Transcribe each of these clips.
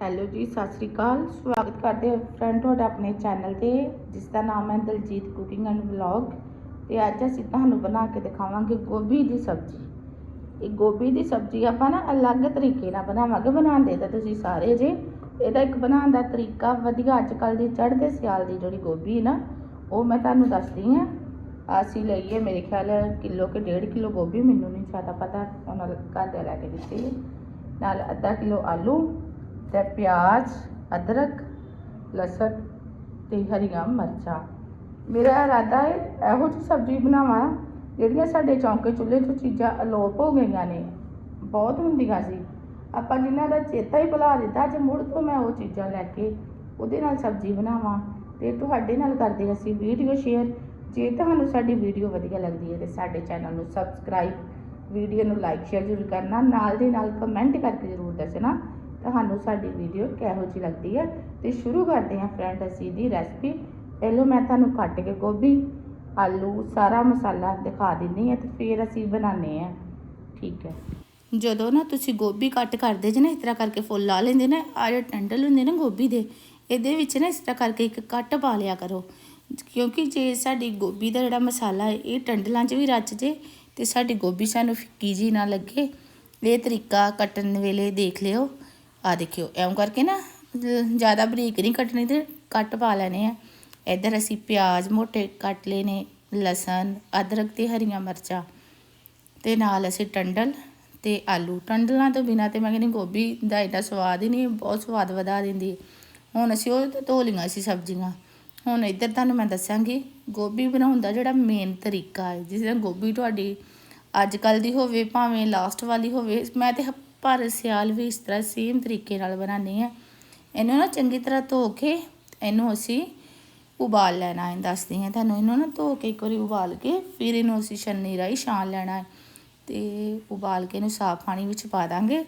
Hello ਜੀ, ਸਤਿ ਸ੍ਰੀ ਅਕਾਲ। ਸਵਾਗਤ ਕਰਦੇ ਹਾਂ ਫਰੈਂਡ ਤੁਹਾਡਾ ਆਪਣੇ ਚੈਨਲ ਤੇ ਜਿਸ ਦਾ ਨਾਮ ਹੈ ਦਲਜੀਤ ਕੁਕਿੰਗ ਐਂਡ ਵਲੌਗ ਤੇ ਅੱਜ ਅਸੀਂ ਤੁਹਾਨੂੰ ਬਣਾ ਕੇ ਦਿਖਾਵਾਂਗੇ ਗੋਭੀ ਦੀ ਸਬਜ਼ੀ। ਇਹ ਗੋਭੀ ਦੀ ਸਬਜ਼ੀ ਆਪਾਂ ਨਾ ਅਲੱਗ ਤਰੀਕੇ ਨਾਲ ਬਣਾਵਾਂਗੇ, ਬਣਾਉਂਦੇ ਤਾਂ ਤੁਸੀਂ ਸਾਰੇ ਜੇ। ਇਹਦਾ ਇੱਕ ਬਣਾਉਣ ਦਾ ਤਰੀਕਾ ਵਧੀਆ ਅੱਜ ਕੱਲ ਦੀ ਚੜ੍ਹਦੇ ਸਿਆਲ ਦੀ ਜਿਹੜੀ ਗੋਭੀ ਹੈ ਨਾ, ਉਹ ਮੈਂ ਤੁਹਾਨੂੰ ਦੱਸਦੀ ਹਾਂ। ਅਸੀਂ ਲਈਏ ਮੇਰੇ ਖਿਆਲ ਕਿਲੋ ਕੇ ਡੇਢ ਕਿਲੋ ਗੋਭੀ, ਮੈਨੂੰ ਨਹੀਂ ਜ਼ਿਆਦਾ ਪਤਾ, ਉਹਨਾਂ ਘਰ ਦੇ ਲੈ ਕੇ ਦਿੱਤੀ ਹੈ। ਨਾਲ ਅੱਧਾ ਕਿਲੋ ਆਲੂ ਤੇ ਪਿਆਜ਼, ਅਦਰਕ, ਲਸਣ ਤੇ ਹਰੀਆਂ ਮਿਰਚਾਂ। ਮੇਰਾ ਇਰਾਦਾ ਹੈ ਇਹੋ ਜਿਹੀ ਸਬਜ਼ੀ ਬਣਾਵਾਂ ਜਿਹੜੀਆਂ ਸਾਡੇ ਚੌਂਕੇ ਚੁੱਲ੍ਹੇ 'ਚੋਂ ਚੀਜ਼ਾਂ ਅਲੋਪ ਹੋ ਗਈਆਂ ਨੇ। ਬਹੁਤ ਹੁੰਦੀਆਂ ਸੀ। ਆਪਾਂ ਜਿਨ੍ਹਾਂ ਦਾ ਚੇਤਾ ਹੀ ਭੁਲਾ ਦਿੱਤਾ ਅੱਜ ਮੁੜ ਤੋਂ ਮੈਂ ਉਹ ਚੀਜ਼ਾਂ ਲੈ ਕੇ ਉਹਦੇ ਨਾਲ ਸਬਜ਼ੀ ਬਣਾਵਾਂ ਤੇ ਤੁਹਾਡੇ ਨਾਲ ਕਰਦੇ ਅਸੀਂ ਵੀਡੀਓ ਸ਼ੇਅਰ। ਜੇ ਤੁਹਾਨੂੰ ਸਾਡੀ ਵੀਡੀਓ ਵਧੀਆ ਲੱਗਦੀ ਹੈ ਤੇ ਸਾਡੇ ਚੈਨਲ ਨੂੰ ਸਬਸਕ੍ਰਾਈਬ, ਵੀਡੀਓ ਨੂੰ ਲਾਈਕ, ਸ਼ੇਅਰ ਜ਼ਰੂਰ ਕਰਨਾ। ਨਾਲ ਦੇ ਨਾਲ ਕਮੈਂਟ ਕਰਕੇ ਜ਼ਰੂਰ ਦੱਸਣਾ। ਤੁਹਾਨੂੰ ਸਾਡੀ ਵੀਡੀਓ ਕਿਹੋ ਜਿਹੀ ਲੱਗਦੀ ਹੈ? ਤੇ ਸ਼ੁਰੂ ਕਰਦੇ ਹਾਂ ਫਰੈਂਡ ਅਸੀਂ ਦੀ ਰੈਸਪੀ ਪਹਿਲੋਂ ਮੈਂ ਤੁਹਾਨੂੰ ਕੱਟ ਕੇ ਗੋਭੀ, ਆਲੂ, ਸਾਰਾ ਮਸਾਲਾ ਦਿਖਾ ਦਿੰਦੀ ਹਾਂ ਤੇ ਫਿਰ ਅਸੀਂ ਬਣਾਉਂਦੇ ਹਾਂ। ਠੀਕ ਹੈ। ਜਦੋਂ ਨਾ ਤੁਸੀਂ ਗੋਭੀ ਕੱਟ ਕਰਦੇ ਜੇ ਨਾ, ਇਸ ਤਰ੍ਹਾਂ ਕਰਕੇ ਫੁੱਲ ਲਾ ਲੈਂਦੇ ਨਾ, ਆ ਜਿਹੜੇ ਟੰਡਲ ਹੁੰਦੇ ਨਾ ਗੋਭੀ ਦੇ, ਇਹਦੇ ਵਿੱਚ ਨਾ ਇਸ ਤਰ੍ਹਾਂ ਕਰਕੇ ਇੱਕ ਕੱਟ ਪਾ ਲਿਆ ਕਰੋ। ਕਿਉਂਕਿ ਜੇ ਸਾਡੀ ਗੋਭੀ ਦਾ ਜਿਹੜਾ ਮਸਾਲਾ ਹੈ, ਇਹ ਟੰਡਲਾਂ 'ਚ ਵੀ ਰਚ ਜੇ ਤੇ ਸਾਡੀ ਗੋਭੀ ਸਾਨੂੰ ਫਿੱਕੀ ਜੀ ਨਾ ਲੱਗੇ, ਇਹ ਤਰੀਕਾ ਕੱਟਣ ਵੇਲੇ ਦੇਖ ਲਿਓ। ਆ ਦੇਖਿਓ ਐਂ ਕਰਕੇ ਨਾ ਜ਼ਿਆਦਾ ਬਰੀਕ ਨਹੀਂ ਕੱਟਣੀ ਤੇ ਕੱਟ ਪਾ ਲੈਣੇ ਆ। ਇੱਧਰ ਅਸੀਂ ਪਿਆਜ਼ ਮੋਟੇ ਕੱਟ ਲਏ ਨੇ, ਲਸਣ, ਅਦਰਕ ਤੇ ਹਰੀਆਂ ਮਿਰਚਾਂ ਤੇ ਨਾਲ ਅਸੀਂ ਟੰਡਲ ਤੇ ਆਲੂ। ਟੰਡਲਾਂ ਤੋਂ ਬਿਨਾ ਤੇ ਮੈਂ ਕਹਿੰਦੀ ਗੋਭੀ ਦਾ ਇੰਨਾ ਸਵਾਦ ਹੀ ਨਹੀਂ, ਬਹੁਤ ਸਵਾਦ ਵਧਾ ਦਿੰਦੀ ਹੁਣ ਅਸੀਂ ਉਹ ਧੋ ਲਈਆਂ ਸੀ ਸਬਜ਼ੀਆਂ। ਹੁਣ ਇੱਧਰ ਤੁਹਾਨੂੰ ਮੈਂ ਦੱਸਾਂਗੀ, ਗੋਭੀ ਬਣਾਉਣ ਦਾ ਜਿਹੜਾ ਮੇਨ ਤਰੀਕਾ ਹੈ ਜਿਸ ਤਰ੍ਹਾਂ ਗੋਭੀ ਤੁਹਾਡੀ ਅੱਜ ਕੱਲ ਦੀ ਹੋਵੇ, ਭਾਵੇਂ ਲਾਸਟ ਵਾਲੀ ਹੋਵੇ, ਮੈਂ ਤੇ ਪਰ ਸਿਆਲ ਵੀ ਇਸ ਤਰ੍ਹਾਂ ਸੇਮ ਤਰੀਕੇ ਨਾਲ ਬਣਾਉਂਦੀ ਹਾਂ। ਇਹਨੂੰ ਨਾ ਚੰਗੀ ਤਰ੍ਹਾਂ ਧੋ ਕੇ ਇਹਨੂੰ ਅਸੀਂ ਉਬਾਲ ਲੈਣਾ ਹੈ। ਦੱਸਦੀ ਹਾਂ ਤੁਹਾਨੂੰ, ਇਹਨੂੰ ਨਾ ਧੋ ਕੇ ਇੱਕ ਵਾਰੀ ਉਬਾਲ ਕੇ ਫਿਰ ਇਹਨੂੰ ਅਸੀਂ ਛੰਨੀ ਰਾਹੀਂ ਛਾਣ ਲੈਣਾ ਹੈ। ਤੇ ਉਬਾਲ ਕੇ ਇਹਨੂੰ ਸਾਫ਼ ਪਾਣੀ ਵਿੱਚ ਪਾ ਦਾਂਗੇ।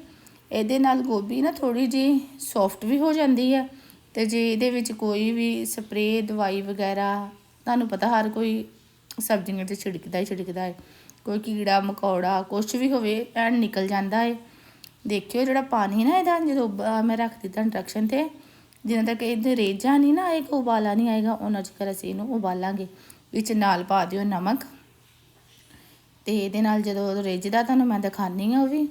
ਇਹਦੇ ਨਾਲ ਗੋਭੀ ਨਾ ਥੋੜੀ ਜੀ ਸੌਫਟ ਵੀ ਹੋ ਜਾਂਦੀ ਹੈ ਤੇ ਜੇ ਇਹਦੇ ਵਿੱਚ ਕੋਈ ਵੀ ਸਪਰੇਅ ਦਵਾਈ ਵਗੈਰਾ, ਤੁਹਾਨੂੰ ਪਤਾ ਹਰ ਕੋਈ ਸਬਜ਼ੀਆਂ ਤੇ ਛਿੜਕਦਾ ਹੀ ਛਿੜਕਦਾ ਹੈ। ਕੋਈ ਕੀੜਾ, ਮਕੌੜਾ ਕੁਝ ਵੀ ਹੋਵੇ, ਐਨ ਨਿਕਲ ਜਾਂਦਾ ਹੈ। ਦੇਖਿਓ ਜਿਹੜਾ ਪਾਣੀ ਨਾ ਇਹਦਾ ਜਦੋਂ ਉਬਾ- ਮੈਂ ਰੱਖ ਦਿੱਤਾ ਇੰਡਕਸ਼ਨ ਤੇ, ਜਿੰਨਾ ਤੱਕ ਇਹਦੇ ਰੇਜਾ ਨਹੀਂ ਨਾ ਆਏਗਾ, ਉਬਾਲਾ ਨਹੀਂ ਆਏਗਾ, ਉਹਨਾਂ ਚਿਰ ਅਸੀਂ ਇਹਨੂੰ ਉਬਾਲਾਂਗੇ। ਵਿੱਚ ਨਾਲ ਪਾ ਦਿਓ ਨਮਕ। ਤੇ ਇਹਦੇ ਨਾਲ ਜਦੋਂ ਰਿੱਝਦਾ ਤੁਹਾਨੂੰ ਮੈਂ ਦਿਖਾਨੀ ਆ ਉਹ ਵੀ।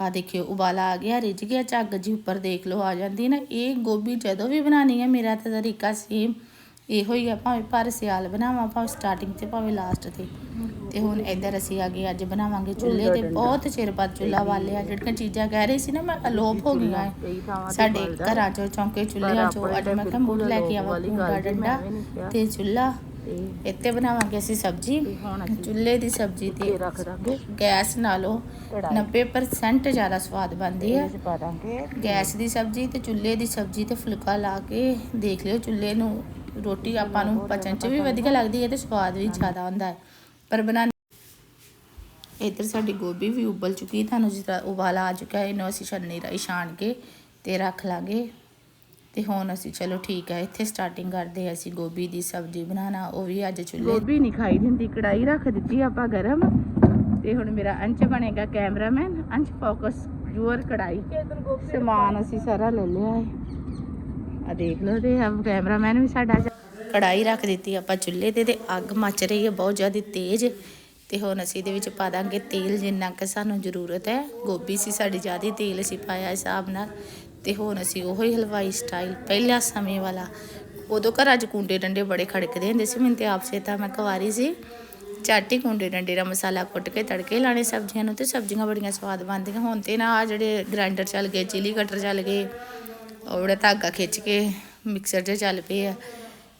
ਆ ਦੇਖਿਓ, ਉਬਾਲਾ ਆ ਗਿਆ, ਰਿੱਝ ਗਿਆ, ਝੱਗ ਜੀ ਉੱਪਰ ਦੇਖ ਲਓ, ਆ ਜਾਂਦੀ ਨਾ। ਇਹ ਗੋਭੀ ਜਦੋਂ ਵੀ ਬਣਾਣੀ ਹੈ ਮੇਰਾ ਤਾਂ ਤਰੀਕਾ ਸੇਮ ਇਹੋ ਹੀ ਆ, ਭਾਵੇਂ ਪਰ ਸਿਆਲ ਬਣਾਵਾਂ, ਭਾਵੇਂ ਸਟਾਰਟਿੰਗ ਤੇ, ਭਾਵੇਂ ਲਾਸਟ ਤੇ। ਤੇ ਹੁਣ ਇੱਧਰ ਅਸੀਂ ਆ ਗਏ ਅੱਜ ਬਣਾਵਾਂਗੇ ਚੁੱਲ੍ਹੇ ਤੇ ਬਹੁਤ ਚਿਰ ਬਾਅਦ ਚੁੱਲ੍ਹਾ ਬਾਲਿਆ ਜਿਹੜੀਆਂ ਚੀਜ਼ਾਂ ਕਹਿ ਰਹੀ ਸੀ ਨਾ ਮੈਂ ਅਲੋਪ ਹੋ ਗਈਆਂ ਹੈ ਸਾਡੇ ਘਰਾਂ ਚੋਂ ਚੌਂਕੇ ਚੁੱਲ੍ਹਿਆਂ ਚੋਂ ਅੱਜ ਮੈਂ ਕਿਹਾ ਮੁੱਢ ਲੈ ਕੇ ਆਵਾਂ ਕੁੰਡਾ ਡੰਡਾ ਤੇ ਚੁੱਲ੍ਹਾ। ਇੱਥੇ ਬਣਾਵਾਂਗੇ ਅਸੀਂ ਸਬਜ਼ੀ ਚੁੱਲ੍ਹੇ ਦੀ ਸਬਜ਼ੀ ਤੇ ਗੈਸ ਨਾਲੋਂ 90% ਜ਼ਿਆਦਾ ਸਵਾਦ ਬਣਦੀ ਹੈ ਗੈਸ ਦੀ ਸਬਜ਼ੀ ਤੇ ਚੁੱਲ੍ਹੇ ਦੀ ਸਬਜ਼ੀ ਤੇ ਫੁਲਕਾ ਲਾ ਕੇ ਦੇਖ ਲਿਓ ਚੁੱਲ੍ਹੇ ਨੂੰ ਰੋਟੀ ਆਪਾਂ ਨੂੰ ਪਚਣ 'ਚ ਵੀ ਵਧੀਆ ਲੱਗਦੀ ਹੈ ਤੇ ਸਵਾਦ ਵੀ ਜ਼ਿਆਦਾ ਹੁੰਦਾ ਹੈ ਪਰ ਬਣਾ ਇੱਧਰ ਸਾਡੀ ਗੋਭੀ ਵੀ ਉਬਲ ਚੁੱਕੀ ਤੁਹਾਨੂੰ ਜਿਸ ਤਰ੍ਹਾਂ ਉਬਾਲਾ ਆ ਚੁੱਕਾ ਹੈ, ਇਹਨੂੰ ਅਸੀਂ ਛੰਨੀ ਰਾਹੀਂ ਛਾਣ ਕੇ ਤੇ ਰੱਖ ਲਾਂਗੇ। ਤੇ ਹੁਣ ਅਸੀਂ ਚਲੋ ਠੀਕ ਹੈ, ਇੱਥੇ ਸਟਾਰਟਿੰਗ ਕਰਦੇ ਅਸੀਂ ਗੋਭੀ ਦੀ ਸਬਜ਼ੀ ਬਣਾਉਣਾ। ਉਹ ਵੀ ਅੱਜ ਚੁੱਲ੍ਹੇ ਗੋਭੀ ਨਹੀਂ ਖਾਈ ਦਿੰਦੀ ਕੜਾਈ ਰੱਖ ਦਿੱਤੀ ਆਪਾਂ ਗਰਮ। ਤੇ ਹੁਣ ਮੇਰਾ ਅੰਸ਼ ਬਣੇਗਾ ਕੈਮਰਾਮੈਨ। ਅੰਸ਼ ਫੋਕਸ ਯੂਅਰ ਕੜਾਈ ਸਮਾਨ ਅਸੀਂ ਸਾਰਾ ਲੈ ਲਿਆ ਹੈ। ਆ ਦੇਖ ਲਓ, ਤੇ ਆ ਕੈਮਰਾਮੈਨ ਵੀ ਸਾਡਾ ਕੜਾਈ ਰੱਖ ਦਿੱਤੀ, ਆਪਾਂ ਚੁੱਲ੍ਹੇ ਤੇ ਤੇ ਅੱਗ ਮੱਚ ਰਹੀ ਹੈ, ਬਹੁਤ ਜ਼ਿਆਦਾ ਤੇਜ਼। ਤੇ ਹੁਣ ਅਸੀਂ ਇਹਦੇ ਵਿੱਚ ਪਾ ਦਾਂਗੇ ਤੇਲ, ਜਿੰਨਾ ਕਿ ਸਾਨੂੰ ਜ਼ਰੂਰਤ ਹੈ। ਗੋਭੀ ਸੀ, ਸਾਡੀ ਜ਼ਿਆਦਾ ਤੇਲ ਅਸੀਂ ਪਾਇਆ ਹਿਸਾਬ ਨਾਲ। ਤੇ ਹੁਣ ਅਸੀਂ ਉਹ ਹੀ ਹਲਵਾਈ ਸਟਾਈਲ ਪਹਿਲਾ ਸਮੇਂ ਵਾਲਾ। ਉਦੋਂ ਘਰਾਂ 'ਚ ਕੁੰਡੇ ਡੰਡੇ ਬੜੇ ਖੜਕਦੇ ਹੁੰਦੇ ਸੀ, ਮੈਨੂੰ ਤੇ ਆਪ ਸੇ ਤਾਂ ਮੈਂ ਕੁਆਰੀ ਸੀ। ਚਾਟੀ ਕੁੰਡੇ ਡੰਡੇ ਦਾ ਮਸਾਲਾ ਕੁੱਟ ਕੇ ਤੜਕੇ ਲਾਣੇ ਸਬਜ਼ੀਆਂ ਨੂੰ, ਤੇ ਸਬਜ਼ੀਆਂ ਬੜੀਆਂ ਸਵਾਦ ਬਣਦੀਆਂ। ਹੁਣ ਤੇ ਨਾ ਆਹ ਜਿਹੜੇ ਗ੍ਰਾਈਂਡਰ ਚੱਲ ਗਏ ਚਿਲੀ ਕਟਰ ਚੱਲ ਗਏ, ਉਹ ਜਿਹੜਾ ਧਾਗਾ ਖਿੱਚ ਕੇ ਮਿਕਸਰ 'ਚ ਚੱਲ ਪਏ ਆ।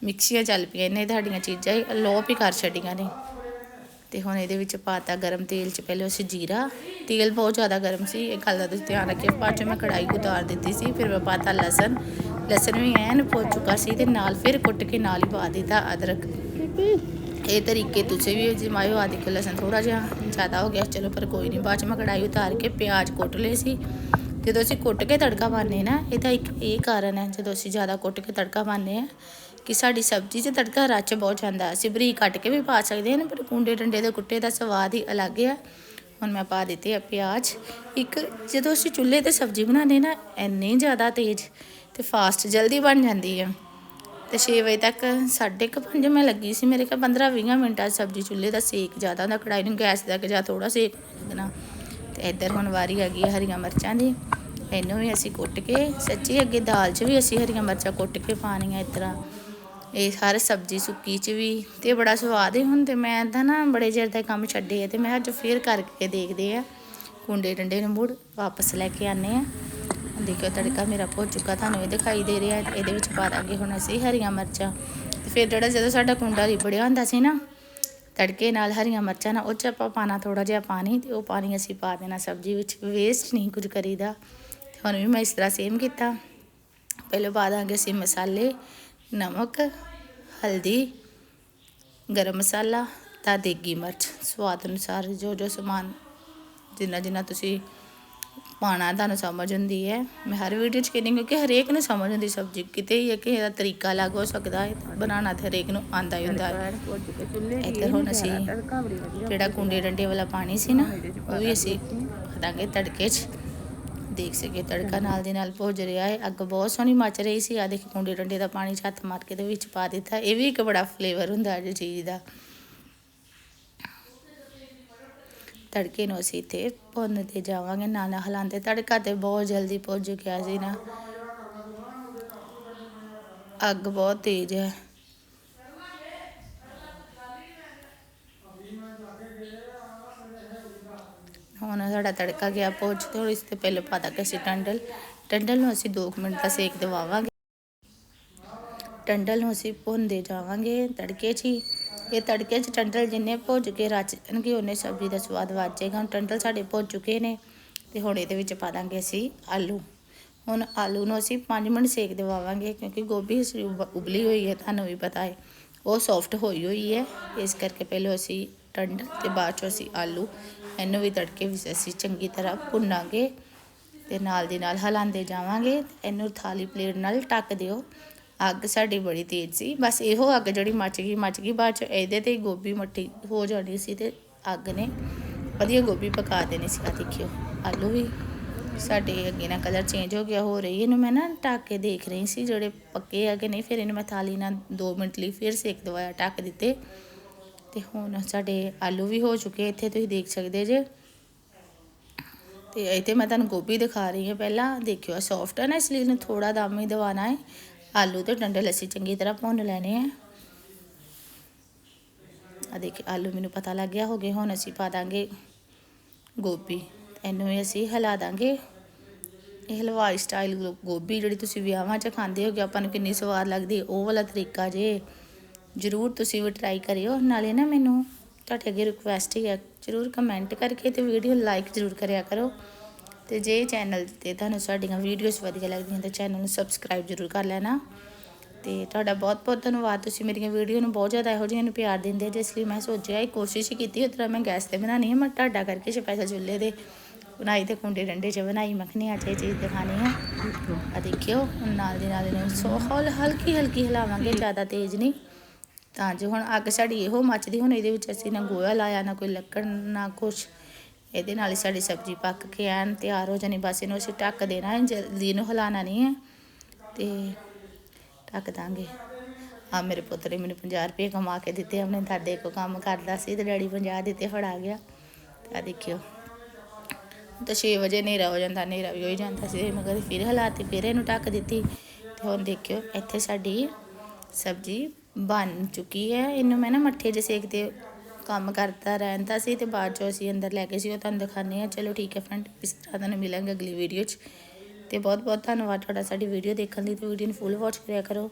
ਮਿਕਸੀਆਂ ਚੱਲ ਪਈਆਂ ਨੇ ਤੁਹਾਡੀਆਂ ਚੀਜ਼ਾਂ ਹੀ ਲੋਪ ਹੀ ਕਰ ਛੱਡੀਆਂ ਨੇ। ਤੇ ਹੁਣ ਇਹਦੇ ਵਿੱਚ ਪਾਤਾ ਗਰਮ ਤੇਲ 'ਚ, ਪਹਿਲੇ ਅਸੀਂ ਜੀਰਾ। ਤੇਲ ਬਹੁਤ ਜ਼ਿਆਦਾ ਗਰਮ ਸੀ, ਇਹ ਗੱਲ ਦਾ ਤੁਸੀਂ ਧਿਆਨ ਰੱਖਿਓ। ਬਾਅਦ 'ਚ ਮੈਂ ਕੜਾਈ ਉਤਾਰ ਦਿੱਤੀ ਸੀ, ਫਿਰ ਮੈਂ ਪਾਤਾ ਲਸਣ। ਲਸਣ ਵੀ ਐਨ ਪੁੱਜ ਚੁੱਕਾ ਸੀ ਤੇ ਨਾਲ ਫਿਰ ਕੁੱਟ ਕੇ ਨਾਲ ਹੀ ਪਾ ਦਿੱਤਾ ਅਦਰਕ। ਇਹ ਤਰੀਕੇ ਤੁਸੀਂ ਵੀ ਅਜਮਾਇਓ ਆ ਦੇਖੋ ਲਸਣ ਥੋੜਾ ਜਿਹਾ ਜ਼ਿਆਦਾ ਹੋ ਗਿਆ, ਚਲੋ ਪਰ ਕੋਈ ਨਹੀਂ। ਬਾਅਦ 'ਚ ਮੈਂ ਕੜਾਈ ਉਤਾਰ ਕੇ ਪਿਆਜ਼ ਕੁੱਟ ਲਏ ਸੀ। ਜਦੋਂ ਅਸੀਂ ਕੁੱਟ ਕੇ ਤੜਕਾ ਪਾਉਂਦੇ ਨਾ ਇਹਦਾ ਇੱਕ ਇਹ ਕਾਰਨ ਹੈ, ਜਦੋਂ ਅਸੀਂ ਜ਼ਿਆਦਾ ਕੁੱਟ ਕੇ ਤੜਕਾ ਪਾਉਂਦੇ ਆ ਕਿ ਸਾਡੀ ਸਬਜ਼ੀ 'ਚ ਤੜਕਾ ਰਚ ਬਹੁਤ ਜਾਂਦਾ। ਅਸੀਂ ਬਰੀਕ ਕੱਟ ਕੇ ਵੀ ਪਾ ਸਕਦੇ ਹਾਂ ਨਾ, ਪਰ ਕੁੰਡੇ ਡੰਡੇ ਦੇ ਕੁੱਟੇ ਦਾ ਸਵਾਦ ਹੀ ਅਲੱਗ ਆ। ਹੁਣ ਮੈਂ ਪਾ ਦਿੱਤੇ ਆ ਪਿਆਜ਼। ਇੱਕ ਜਦੋਂ ਅਸੀਂ ਚੁੱਲ੍ਹੇ ਤੇ ਸਬਜ਼ੀ ਬਣਾਉਂਦੇ ਨਾ ਇੰਨੀ ਜ਼ਿਆਦਾ ਤੇਜ਼ ਤੇ ਫਾਸਟ ਜਲਦੀ ਬਣ ਜਾਂਦੀ ਆ। ਤੇ 6 ਵਜੇ ਤੱਕ ਸਾਢੇ ਕੁ ਪੰਜ ਮੈਂ ਲੱਗੀ ਸੀ ਮੇਰੇ ਕੋਲ 15 20 ਮਿੰਟਾਂ 'ਚ ਸਬਜ਼ੀ ਚੁੱਲ੍ਹੇ ਦਾ ਸੇਕ ਜ਼ਿਆਦਾ ਹੁੰਦਾ ਕੜਾਈ ਨੂੰ ਗੈਸ ਦਾ ਕਿ ਜਾਂ ਥੋੜਾ ਸੇਕ ਲੱਗਣਾ। ਤੇ ਇੱਧਰ ਹੁਣ ਵਾਰੀ ਆ ਗਈ ਹੈ ਹਰੀਆਂ ਮਿਰਚਾਂ ਦੀ। ਇਹਨੂੰ ਵੀ ਅਸੀਂ ਕੁੱਟ ਕੇ ਸੱਚੀ ਅੱਗੇ ਦਾਲ 'ਚ ਵੀ ਅਸੀਂ ਹਰੀਆਂ ਮਿਰਚਾਂ ਕੁੱਟ ਕੇ ਪਾਣੀਆਂ ਇਸ ਤਰ੍ਹਾਂ। ਇਹ ਹਰ ਸਬਜ਼ੀ ਸੁੱਕੀ 'ਚ ਵੀ ਤੇ ਬੜਾ ਸਵਾਦ ਹੀ ਹੁਣ ਤੇ ਮੈਂ ਤਾਂ ਨਾ ਬੜੇ ਚਿਰ ਦਾ ਕੰਮ ਛੱਡੇ ਆ ਤੇ ਮੈਂ ਅੱਜ ਫੇਰ ਕਰਕੇ ਦੇਖਦੇ ਆ। ਕੁੰਡੇ ਡੰਡੇ ਨੂੰ ਮੁੜ ਵਾਪਸ ਲੈ ਕੇ ਆਨੇ ਆ। ਦੇਖੋ ਤੜਕਾ ਮੇਰਾ ਭੁੱਜ ਚੁੱਕਾ, ਤੁਹਾਨੂੰ ਇਹ ਦਿਖਾਈ ਦੇ ਰਿਹਾ ਹੈ। ਇਹਦੇ ਵਿੱਚ ਪਾ ਦਾਂਗੇ ਹੁਣ ਅਸੀਂ ਹਰੀਆਂ ਮਿਰਚਾਂ। ਤੇ ਫਿਰ ਜਿਹੜਾ ਜਦੋਂ ਸਾਡਾ ਕੁੰਡਾ ਲਿਬੜਿਆ ਹੁੰਦਾ ਸੀ ਨਾ, ਤੜਕੇ ਨਾਲ ਹਰੀਆਂ ਮਿਰਚਾਂ ਨਾਲ ਉਹ 'ਚ ਆਪਾਂ ਪਾਣਾ ਥੋੜਾ ਜਿਹਾ ਪਾਣੀ ਤੇ ਉਹ ਪਾਣੀ ਅਸੀਂ ਪਾ ਦੇਣਾ ਸਬਜ਼ੀ ਵਿੱਚ ਵੇਸਟ ਨਹੀਂ ਕੁਝ ਕਰੀਦਾ। ਤੇ ਹੁਣ ਵੀ ਮੈਂ ਇਸ ਤਰ੍ਹਾਂ ਸੇਮ ਕੀਤਾ। ਪਹਿਲੇ ਪਾ ਦਾਂਗੇ ਅਸੀਂ ਮਸਾਲੇ ਨਮਕ, ਹਲਦੀ, ਗਰਮ ਮਸਾਲਾ ਤਾਂ ਦੇਗੀ ਮਿਰਚ। ਸਵਾਦ ਅਨੁਸਾਰ ਜੋ ਜੋ ਸਮਾਨ ਜਿੰਨਾ ਜਿੰਨਾ ਤੁਸੀਂ ਪਾਣਾ ਤੁਹਾਨੂੰ ਸਮਝ ਹੁੰਦੀ ਹੈ। ਮੈਂ ਹਰ ਵੀਡੀਓ 'ਚ ਕਹਿੰਦੀ ਕਿਉਂਕਿ ਹਰੇਕ ਨੂੰ ਸਮਝ ਹੁੰਦੀ ਸਬਜ਼ੀ। ਕਿਤੇ ਹੀ ਹੈ ਕਿ ਇਹਦਾ ਤਰੀਕਾ ਅਲੱਗ ਹੋ ਸਕਦਾ ਹੈ। ਬਣਾਉਣਾ ਤੇ ਹਰੇਕ ਨੂੰ ਆਂਦਾ ਹੀ ਹੁੰਦਾ ਹੈ। ਇੱਧਰ ਹੁਣ ਅਸੀਂ ਜਿਹੜਾ ਕੁੰਡੇ ਡੰਡੇ ਵਾਲਾ ਪਾਣੀ ਸੀ ਨਾ, ਉਹ ਵੀ ਅਸੀਂ ਦਾਂਗੇ ਤੜਕੇ 'ਚ। ਦੇਖ ਸਕੇ, ਤੜਕਾ ਨਾਲ ਦੇ ਨਾਲ ਭੁੱਜ ਰਿਹਾ ਹੈ। ਅੱਗ ਬਹੁਤ ਸੋਹਣੀ ਮੱਚ ਰਹੀ ਸੀ। ਆ ਦੇਖ, ਕੁੰਡੇ ਡੰਡੇ ਦਾ ਪਾਣੀ ਛੱਤ ਹੱਥ ਮਾਰ ਕੇ ਦੇ ਵਿੱਚ ਪਾ ਦਿੱਤਾ। ਇਹ ਵੀ ਇੱਕ ਬੜਾ ਫਲੇਵਰ ਹੁੰਦਾ ਹੈ ਚੀਜ਼ ਦਾ। ਤੜਕੇ ਨੂੰ ਅਸੀਂ ਤੇ ਭੁੰਨ ਤੇ ਜਾਵਾਂਗੇ। ਨਾਲ ਨਾਲ ਹਲਾਂਦੇ ਤੜਕਾ ਤੇ ਬਹੁਤ ਜਲਦੀ ਭੁੱਜ ਗਿਆ ਸੀ ਨਾ। ਅੱਗ ਬਹੁਤ ਤੇਜ਼ ਹੈ। ਹੁਣ ਸਾਡਾ ਤੜਕਾ ਗਿਆ ਪੁੱਜ ਤੇ ਹੁਣ ਇਸ ਤੇ ਪਹਿਲੇ ਪਾ ਦਾਂਗੇ ਅਸੀਂ ਟੰਡਲ। ਟੰਡਲ ਨੂੰ ਅਸੀਂ 2 ਮਿੰਟ ਦਾ ਸੇਕ ਦਿਵਾਵਾਂਗੇ ਟੰਡਲ ਨੂੰ ਅਸੀਂ ਭੁੰਨਦੇ ਜਾਵਾਂਗੇ ਤੜਕੇ 'ਚ ਹੀ। ਇਹ ਤੜਕੇ 'ਚ ਟੰਡਲ ਜਿੰਨੇ ਭੁੱਜ ਕੇ ਰਚਣਗੇ ਉਹਨੇ ਸਬਜ਼ੀ ਦਾ ਸਵਾਦ ਵੱਧ ਜਾਏਗਾ। ਹੁਣ ਟੰਡਲ ਸਾਡੇ ਭੁੱਜ ਚੁੱਕੇ ਨੇ ਤੇ ਹੁਣ ਇਹਦੇ ਵਿੱਚ ਪਾ ਦਾਂਗੇ ਅਸੀਂ ਆਲੂ। ਹੁਣ ਆਲੂ ਨੂੰ ਅਸੀਂ 5 ਮਿੰਟ ਸੇਕ ਦਿਵਾਵਾਂਗੇ ਕਿਉਂਕਿ ਗੋਭੀ ਅਸੀਂ ਉਬ- ਉਬਲੀ ਹੋਈ ਹੈ, ਤੁਹਾਨੂੰ ਵੀ ਪਤਾ ਹੈ। ਉਹ ਸੌਫਟ ਹੋਈ ਹੋਈ ਹੈ, ਇਸ ਕਰਕੇ ਪਹਿਲਾਂ ਅਸੀਂ ਟੰਡਲ ਤੇ ਬਾਅਦ ਚੋਂ ਅਸੀਂ ਆਲੂ ਇਹਨੂੰ ਵੀ ਤੜਕੇ ਵਿੱਚ ਅਸੀਂ ਚੰਗੀ ਤਰ੍ਹਾਂ ਭੁੰਨਾਂਗੇ ਤੇ ਨਾਲ ਦੀ ਨਾਲ ਹਲਾਉਂਦੇ ਜਾਵਾਂਗੇ। ਇਹਨੂੰ ਥਾਲੀ ਪਲੇਟ ਨਾਲ ਢੱਕ ਦਿਓ। ਅੱਗ ਸਾਡੀ ਬੜੀ ਤੇਜ਼ ਸੀ। ਬਸ ਇਹੋ ਅੱਗ ਜਿਹੜੀ ਮੱਚ ਗਈ ਮੱਚ ਗਈ। ਬਾਅਦ ਚ ਇਹਦੇ ਤੇ ਗੋਭੀ ਮੱਠੀ ਹੋ ਜਾਣੀ ਸੀ ਤੇ ਅੱਗ ਨੇ ਵਧੀਆ ਗੋਭੀ ਪਕਾ ਦੇਣੀ ਸੀ। ਆ ਦੇਖਿਓ, ਆਲੂ ਵੀ ਸਾਡੇ ਅੱਗੇ ਨਾਲ ਕਲਰ ਚੇਂਜ ਹੋ ਗਿਆ, ਹੋ ਰਹੀ। ਇਹਨੂੰ ਮੈਂ ਨਾ ਢੱਕ ਕੇ ਦੇਖ ਰਹੀ ਸੀ ਜਿਹੜੇ ਪੱਕੇ ਆ ਕਿ ਨਹੀਂ। ਫਿਰ ਇਹਨੂੰ ਮੈਂ ਥਾਲੀ ਨਾਲ 2 ਮਿੰਟ ਲਈ ਫਿਰ ਸੇਕ ਦਵਾਇਆ, ਢੱਕ ਦਿੱਤੇ। ਤੇ ਹੁਣ ਸਾਡੇ ਆਲੂ ਵੀ ਹੋ ਚੁੱਕੇ ਇੱਥੇ ਤੁਸੀਂ ਦੇਖ ਸਕਦੇ ਜੇ। ਤੇ ਇੱਥੇ ਮੈਂ ਤੁਹਾਨੂੰ ਗੋਭੀ ਦਿਖਾ ਰਹੀ ਹਾਂ ਪਹਿਲਾਂ। ਦੇਖਿਓ ਸੌਫਟ ਹੈ ਨਾ, ਇਸ ਲਈ ਇਹਨੂੰ ਥੋੜਾ ਦਮ ਹੀ ਦਵਾਣਾ ਹੈ। ਆਲੂ ਤੇ ਟੰਡੇ ਲੱਸੀ ਚੰਗੀ ਤਰ੍ਹਾਂ ਭੁੰਨ ਲੈਣੇ ਆ। ਆ ਦੇਖ ਆਲੂ ਮੈਨੂੰ ਪਤਾ ਲੱਗ ਗਿਆ ਹੋ ਗਏ, ਹੁਣ ਅਸੀਂ ਪਾ ਦਾਂਗੇ ਗੋਭੀ। ਇਹਨੂੰ ਵੀ ਅਸੀਂ ਹਿਲਾ ਦਾਂਗੇ। ਇਹ ਹਲਵਾਈ ਸਟਾਈਲ ਗੋਭੀ ਜਿਹੜੀ ਤੁਸੀਂ ਵਿਆਹਾਂ 'ਚ ਖਾਂਦੇ ਹੋਗੇ, ਆਪਾਂ ਨੂੰ ਕਿੰਨੀ ਸਵਾਦ ਲੱਗਦੀ ਉਹ ਵਾਲਾ ਤਰੀਕਾ ਜੇ। ਜਰੂਰ ਤੁਸੀਂ ਵੀ ਟਰਾਈ ਕਰਿਓ ਨਾਲੇ ਨਾ ਮੈਨੂੰ ਤੁਹਾਡੇ ਅੱਗੇ ਰਿਕੁਐਸਟ ਹੀ ਹੈ ਜਰੂਰ ਕਮੈਂਟ ਕਰਕੇ ਤੇ ਵੀਡੀਓ ਲਾਈਕ ਜਰੂਰ ਕਰਿਆ ਕਰੋ। ਤੇ ਜੇ ਚੈਨਲ ਤੇ ਤੁਹਾਨੂੰ ਸਾਡੀਆਂ ਵੀਡੀਓਜ਼ ਵਧੀਆ ਲੱਗਦੀਆਂ ਤਾਂ ਚੈਨਲ ਨੂੰ ਸਬਸਕ੍ਰਾਈਬ ਜਰੂਰ ਕਰ ਲੈਣਾ। ਤੇ ਤੁਹਾਡਾ ਬਹੁਤ ਬਹੁਤ ਧੰਨਵਾਦ ਤੁਸੀਂ ਮੇਰੀਆਂ ਵੀਡੀਓ ਨੂੰ ਬਹੁਤ ਜ਼ਿਆਦਾ ਇਹੋ ਜਿਹੀਆਂ ਨੂੰ ਪਿਆਰ ਦਿੰਦੇ ਜਿਸ ਲਈ ਮੈਂ ਸੋਚਿਆ ਇਹ ਕੋਸ਼ਿਸ਼ ਹੀ ਕੀਤੀ ਉਸ ਤਰ੍ਹਾਂ ਮੈਂ ਗੈਸ ਤੇ ਬਣਾਉਣੀ ਹੈ ਮੈਂ ਤੁਹਾਡਾ ਕਰਕੇ ਸਪੈਸ਼ਲ ਚੁੱਲ੍ਹੇ ਦੇ ਬਣਾਈ ਤੇ ਕੁੰਡੇ ਡੰਡੇ 'ਚ ਬਣਾਈ ਮੱਖਣੀ ਅੱਜ ਇਹ ਚੀਜ਼ ਦਿਖਾਣੀ ਹੈ ਆ ਦੇਖਿਓ ਨਾਲ ਦੀ ਨਾਲ ਇਹਨੂੰ ਸੋ ਹੌਲ ਹਲਕੀ ਹਲਕੀ ਹਿਲਾਵਾਂਗੇ ਜ਼ਿਆਦਾ ਤੇਜ਼ ਨਹੀਂ। ਤਾਂ ਜੋ ਹੁਣ ਅੱਗ ਸਾਡੀ ਇਹੋ ਮੱਚਦੀ, ਹੁਣ ਇਹਦੇ ਵਿੱਚ ਅਸੀਂ ਨਾ ਗੋਹਾ ਲਾਇਆ, ਨਾ ਕੋਈ ਲੱਕੜ, ਨਾ ਕੁਛ। ਇਹਦੇ ਨਾਲ ਹੀ ਸਾਡੀ ਸਬਜ਼ੀ ਪੱਕ ਕੇ ਐਨ ਤਿਆਰ ਹੋ ਜਾਣੀ। ਬਸ ਇਹਨੂੰ ਅਸੀਂ ਢੱਕ ਦੇਣਾ ਹੈ, ਜਲਦੀ ਇਹਨੂੰ ਹਿਲਾਉਣਾ ਨਹੀਂ ਹੈ ਤੇ ਢੱਕ ਦਾਂਗੇ। ਆ ਮੇਰੇ ਪੁੱਤ ਨੇ ਮੈਨੂੰ 50 ਰੁਪਏ ਕਮਾ ਕੇ ਦਿੱਤੇ, ਆਪਣੇ ਦਾਦੇ ਕੋ ਕੰਮ ਕਰਦਾ ਸੀ ਤੇ ਡੈਡੀ 50 ਦਿੱਤੇ, ਫੜਾ ਗਿਆ। ਤਾਂ ਦੇਖਿਓ। ਤਾਂ 6 ਵਜੇ ਹਨੇਰਾ ਹੋ ਜਾਂਦਾ, ਹਨੇਰਾ ਵੀ ਹੋ ਹੀ ਜਾਂਦਾ ਸੀ, ਮਗਰ ਫਿਰ ਹਲਾਤੀ, ਫਿਰ ਇਹਨੂੰ ਢੱਕ ਦਿੱਤੀ। ਤੇ ਹੁਣ ਦੇਖਿਓ, ਇੱਥੇ ਸਾਡੀ ਸਬਜ਼ੀ ਬਣ ਚੁੱਕੀ ਹੈ। ਇਹਨੂੰ ਮੈਂ ਨਾ ਮੱਠੇ ਜਿਹੇ ਸੇਕ ਤੇ ਕੰਮ ਕਰਦਾ ਰਹਿੰਦਾ ਸੀ ਤੇ ਬਾਅਦ ਚੋਂ ਅਸੀਂ ਅੰਦਰ ਲੈ ਕੇ ਸੀ, ਉਹ ਤੁਹਾਨੂੰ ਦਿਖਾਣੇ ਆ ਚਲੋ ਠੀਕ ਹੈ ਫਰੈਂਡ, ਇਸ ਤਰ੍ਹਾਂ ਤੁਹਾਨੂੰ ਮਿਲਾਂਗੇ ਅਗਲੀ ਵੀਡੀਓ 'ਚ। ਤੇ ਬਹੁਤ ਬਹੁਤ ਧੰਨਵਾਦ ਤੁਹਾਡਾ ਸਾਡੀ ਵੀਡੀਓ ਦੇਖਣ ਲਈ। ਤੇ ਵੀਡੀਓ ਨੂੰ ਫੁੱਲ ਵਾਚ ਕਰਿਆ ਕਰੋ।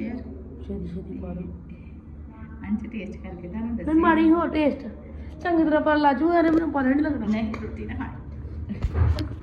ਸ਼ੇਅਰ ਛੇਤੀ ਛੇਤੀ ਪਾ ਦੋ ਅੰਚ ਟੇਸਟ ਕਰਕੇ ਤੁਹਾਨੂੰ ਫਿਰ ਦੱਸੀ ਮਾੜੀ ਹੋ ਟੇਸਟ ਚੰਗੀ ਤਰ੍ਹਾਂ ਪਰ ਲਾਜੂ ਇਹਨੇ ਮੈਨੂੰ ਪਤਾ ਨਹੀਂ ਲੱਗਣਾ। ਨਹੀਂ ਰੋਟੀ ਨਾ ਖਾਣੀ